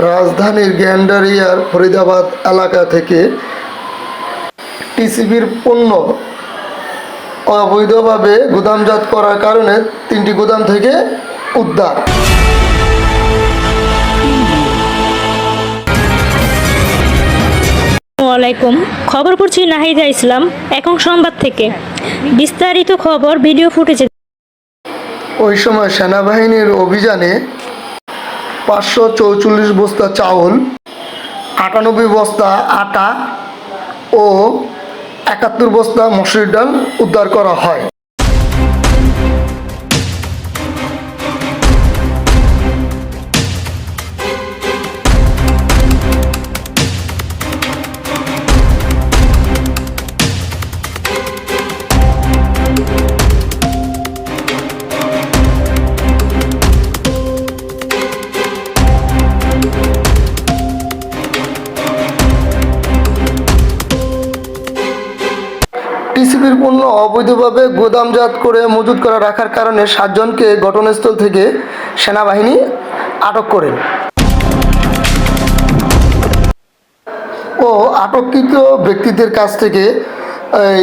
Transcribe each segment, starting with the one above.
রাজধানীর গ্যান্ডারিয়ার ফরিদাবাদ এলাকা থেকে টিসিবির পণ্য অবৈধভাবে গুদামজাত করার কারণে তিনটি গুদাম থেকে উদ্ধার। আসসালামাইকুম খবর পড়ছি নাহিদা ইসলাম এখন সংবাদ থেকে। বিস্তারিত খবর ভিডিও ফুটেজে ওই সময় সেনাবাহিনীর অভিযানে পাঁচশো চৌচল্লিশ বস্তা চাউল, আটানব্বই বস্তা আটা ও একাত্তর বস্তা মসুরির ডাল উদ্ধার করা হয়। টিসিবির পণ্য অবৈধভাবে গোদামজাত করে মজুত করা রাখার কারণে সাতজনকে ঘটনাস্থল থেকে সেনাবাহিনী আটক করে। ও আটককৃত ব্যক্তিদের কাছ থেকে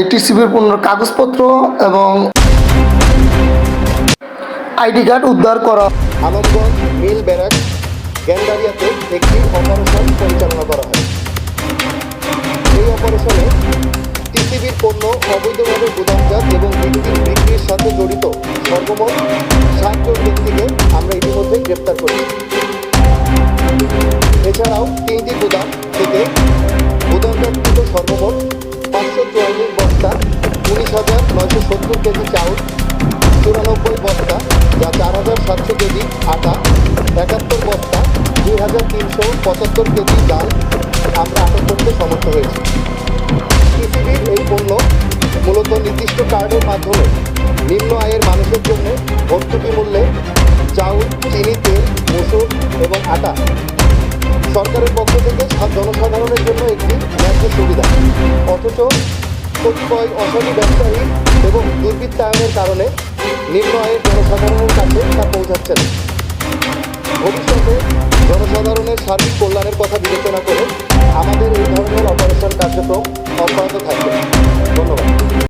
টিসিবির পণ্যের কাগজপত্র এবং আইডি কার্ড উদ্ধার করা। একটি অপারেশন পরিচালনা করা হয়। এই অপারেশনে পণ্য, অবৈধভাবে গুদামজাত এবং বিক্রি বিক্রির সাথে জড়িত সর্বমোট ষাটজন ব্যক্তিকে আমরা ইতিমধ্যে গ্রেপ্তার করেছি। এছাড়াও তিনটি গুদাম থেকে গুদামজাতকৃত সর্বমোট পাঁচশো চুয়াল্লিশ বস্তা, উনিশ হাজার নয়শো সত্তর কেজি চাউল, চুরানব্বই বস্তা যা চার হাজার সাতশো কেজি আটা, একাত্তর বস্তা দুই হাজার তিনশো পঁচাত্তর কেজি ডাল আমরা আটক করতে সমর্থ হয়েছি। নির্দিষ্ট কার্ডের মাধ্যমে নিম্ন আয়ের মানুষের জন্য ভর্তুকি মূল্যে চাউল, চিনি, তেল, মসুর এবং আটা সরকারের পক্ষ থেকে জনসাধারণের জন্য একটি ন্যায্য সুবিধা। অথচ কতিপয় অসাধু ব্যবসায়ী এবং দুর্বৃত্তায়নের কারণে নিম্ন আয়ের জনসাধারণের কাছে তা পৌঁছাচ্ছে না। ভবিষ্যতে জনসাধারণের সার্বিক কল্যাণের কথা বিবেচনা করে আমাদের এই ধরনের অপারেশন কার্যক্রম অব্যাহত থাকবে। ধন্যবাদ।